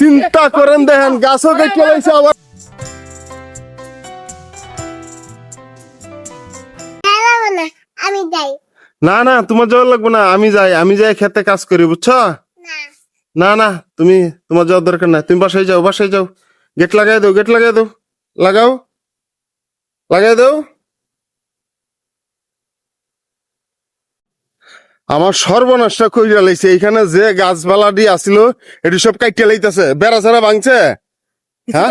চিন্তা করেন দেখেন গাছও কেটে লাইছে আবার। না আমি যাই। না না তোমার যাওয়ার লাগবে না আমি যাই আমি যাই খেতে কাজ করি বুঝছ? না। না না তুমি তোমার যাওয়ার দরকার নাই তুমি বাসায় যাও বাসায় যাও। গেট লাগাই দাও গেট লাগাই দাও। লাগাও। লাগাই দাও। আমার সর্বনাশটা কইরা লাইছে এখানে যে গাছপালা দিয়ে আসিল এটি সব কাইটে লাইতেছে। বেড়া ছাড়া ভাঙছে? হ্যাঁ?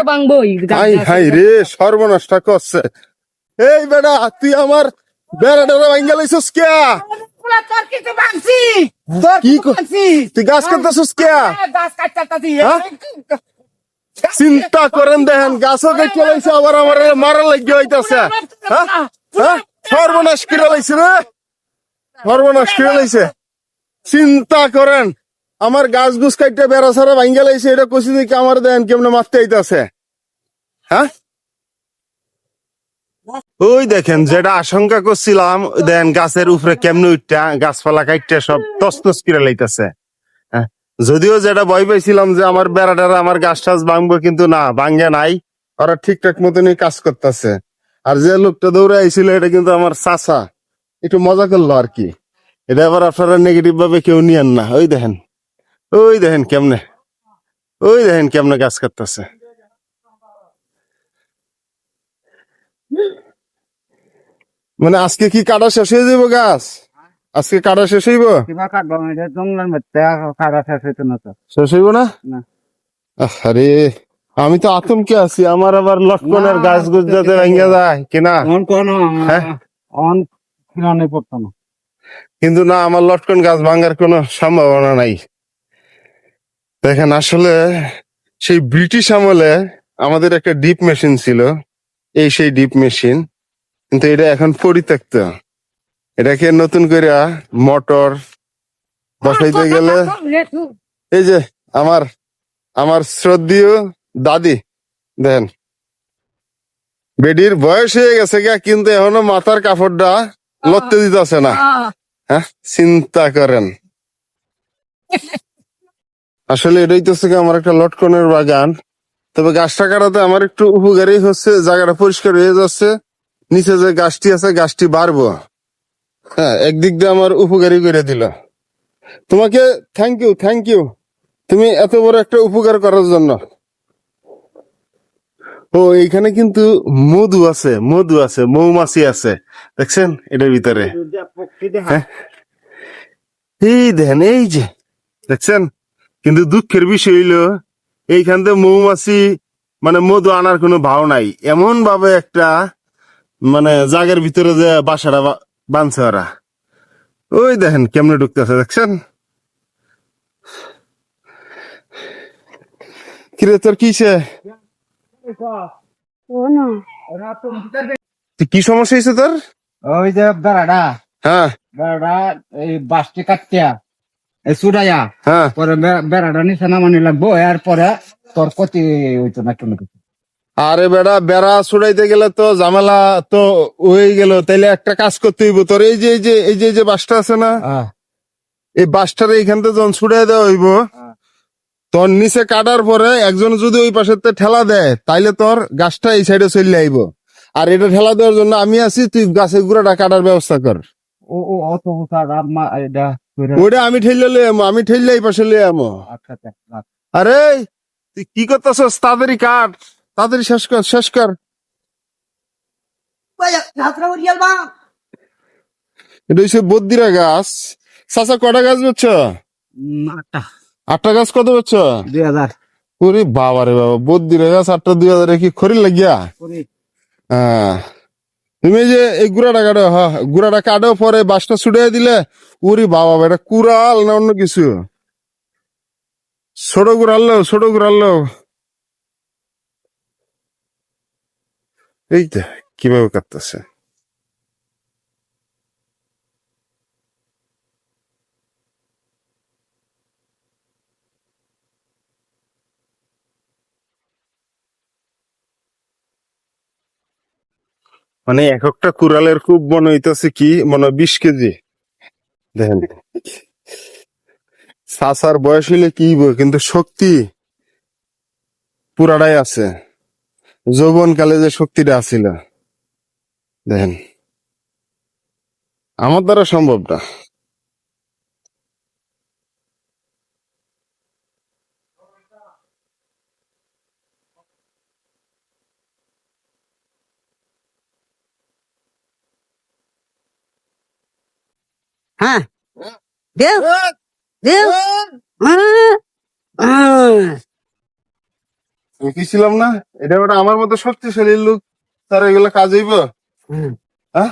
হাই হাই রে সর্বনাশটা করছে। এই বেড়া তুই আমার বেড়া টেড়া ভাঙ্গা লাইছস কে? তুই গাছ কাটতেছস কে? গাছ কাটতাছি হ্যাঁ? চিন্তা করেন দেখেন গাছও কেটে লাইছে আবার আমার মারা লাগিয়ে হইতাছে। হ্যাঁ? হ্যাঁ? সর্বনাশ করে লাইছে রে। সর্বনাশ করে লাইছে। চিন্তা করেন আমার গাছ গুছ কাটতে বেড়া সারা ভাঙ্গা লাইছে এটা কষি দিকে আমার দেন কেমনে মারতে আইতাছে। হ্যাঁ? ওই দেখেন যেটা আশঙ্কা করছিলাম দেন গাছের উপরে কেমনে উঠটা গাছপালা কাটতে সব তসতস করে লাইতাছে। হ্যাঁ, যদিও যেটা ভয় পাইছিলাম যে আমার বেড়াটারা আমার গাছ টাছ ভাঙবো কিন্তু না ভাঙ্গে নাই। ওরা ঠিকঠাক মতনই কাজ করতেছে। আর যে লোকটা দৌড়ে আইছিল এটা কিন্তু আমার চাচা। একটু মজা করল আর কি। এটা আবার আপনারা নেগেটিভ ভাবে কেউ নিয়েন না। ওই দেখেন ওই দেখেন কেমনে ওই দেখেন কেমনে গাছ কাটতেছে মানে আজকে কি কাটা শেষ হয়ে যাব গাছ? আজকে কাটা শেষ হইব? শেষ হইব না। আরে আমি তো আতঙ্কে আছি আমার আবার লটকনের গাছ গুছ যাতে ভেঙে যায় কিনা অন পড়তো না। কিন্তু না, আমার লটকন গাছ ভাঙার কোনো সম্ভাবনা নাই। দেখেন, আসলে সেই ব্রিটিশ আমলে আমাদের একটা ডিপ মেশিন ছিল। এই সেই ডিপ মেশিন, কিন্তু এটা এখন পরিত্যক্ত। এটাকে নতুন করে মোটর বসাইতে গেলে এই যে আমার আমার শ্রদ্ধীয় দাদি দেন বেডির বয়স হয়ে গেছে গা, কিন্তু এখনও মাথার কাপড়টা লড়তে দিতেছে না। হ্যাঁ? চিন্তা করেন। আসলে এটাই তো আমার একটা লটকনের বাগান। তবে গাছটা কাটাতে আমার একটু উপকারী হচ্ছে জায়গাটা পরিষ্কার হয়ে যাচ্ছে। নিচে যে গাছটি আছে গাছটি বাড়বো। হ্যাঁ একদিক দিয়ে আমার উপকারী করে দিল। তোমাকে থ্যাংক ইউ থ্যাংক ইউ তুমি এত বড় একটা উপকার করার জন্য। ও এখানে কিন্তু মধু আছে মধু আছে, মৌমাছি আছে। দেখছেন? এটার ভিতরে। হ্যাঁ? এই দেখেন, এই যে, দেখছেন? কিন্তু দুঃখের বিষয় হইল, এইখান থেকে মৌমাছি মানে মধু আনার কোনো ভাও নাই। এমন ভাবে একটা মানে জাগের ভিতরে যে বাসাটা বা- বাঁধছে ওরা। ওই দেখেন কেমনে ঢুকতেছে, দেখছেন? কিরে, তোর কিসে কি সমস্যা হয়েছে তোর? ওই যে বেড়াটা। হ্যাঁ। বেড়াটা এই বাসটি কাটিয়া এই চুড়াইয়া। হ্যাঁ। পরে বেড়াটা নিচে নামানি লাগবো এরপরে তোর ক্ষতি হইতো না কোনো কিছু। আরে বেড়া বেড়া ছুড়াইতে গেলে তো ঝামেলা তো হয়ে গেল। তাইলে একটা কাজ করতে হইব তোর। এই যে এই যে এই যে বাসটা আছে না আহ, এই বাসটার এইখান থেকে যখন ছুড়াই দেওয়া হইব হ্যাঁ। তোর নিচে কাটার পরে একজন যদি ওই পাশে ঠেলা দেয় তাইলে তোর গাছটা এই সাইডে চলে আইব। আর এটা ঠেলা দেওয়ার জন্য আমি আছি তুই গাছের গুড়াটা কাটার ব্যবস্থা কর। ও ও অত উঁচা রাত মা এটা কইরা- ওইটা আমি ঠেললে লই আমো আমি ঠেললে এই পাশে লই আমো আচ্ছা আচ্ছা। আরে তুই কি করতেছস? তাড়াতাড়ি কাট তাড়াতাড়ি শেষ কর শেষ কর। এটা হচ্ছে বদ্দিরা গাছ। চাচা কটা গাছ উম, আটটা। আটটা গাছ কত বেচছ দুই হাজার। ওরে বাবা রে বাবা বদ্দিরা গাছ আটটা দুই হাজার কি খড়ি লাগিয়া? হ্যাঁ। তুমি যে এই গুড়াটা কাটো হ্যাঁ গুড়াটা কাটো পরে বাসটা ছুটে দিলে ওরে বাবা এটা কুড়াল না অন্য কিছু? ছোট গুড়াল লো ছোট গুড়াল লো এই তো কীভাবে কাটতেছে? মানে এক একটা কুড়ালের খুব মনে হইতেছে কি? মনে হয় বিশ কেজি। দেখেন। সাসার বয়স হইলে কি বই কিন্তু শক্তি পুরাটাই আছে। যৌবন কালে যে শক্তিটা আছিল। দেখেন। আমার দ্বারা সম্ভব না হ্যাঁ। দেও। দেও। কি ছিলাম না। এটা ওটা আমার মতো শক্তিশালী লোক। তার এগুলো কাজ হইব। হ্যাঁ?